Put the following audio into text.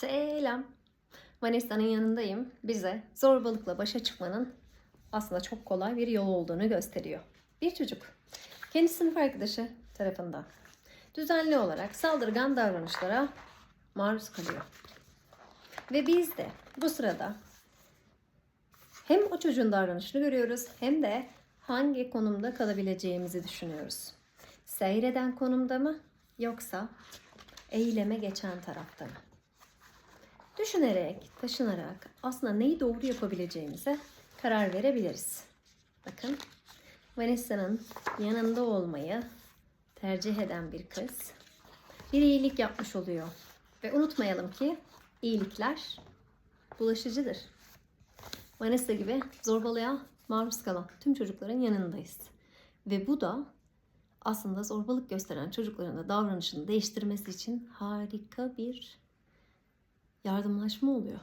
Selam. Vanessa'nın yanındayım. Bize zorbalıkla başa çıkmanın aslında çok kolay bir yol olduğunu gösteriyor. Bir çocuk kendi sınıf arkadaşı tarafından düzenli olarak saldırgan davranışlara maruz kalıyor. Ve biz de bu sırada hem o çocuğun davranışını görüyoruz hem de hangi konumda kalabileceğimizi düşünüyoruz. Seyreden konumda mı yoksa eyleme geçen tarafta mı? Düşünerek, taşınarak aslında neyi doğru yapabileceğimize karar verebiliriz. Bakın Vanessa'nın yanında olmayı tercih eden bir kız bir iyilik yapmış oluyor. Ve unutmayalım ki iyilikler bulaşıcıdır. Vanessa gibi zorbalığa maruz kalan tüm çocukların yanındayız. Ve bu da aslında zorbalık gösteren çocukların da davranışını değiştirmesi için harika bir yardımlaşma oluyor.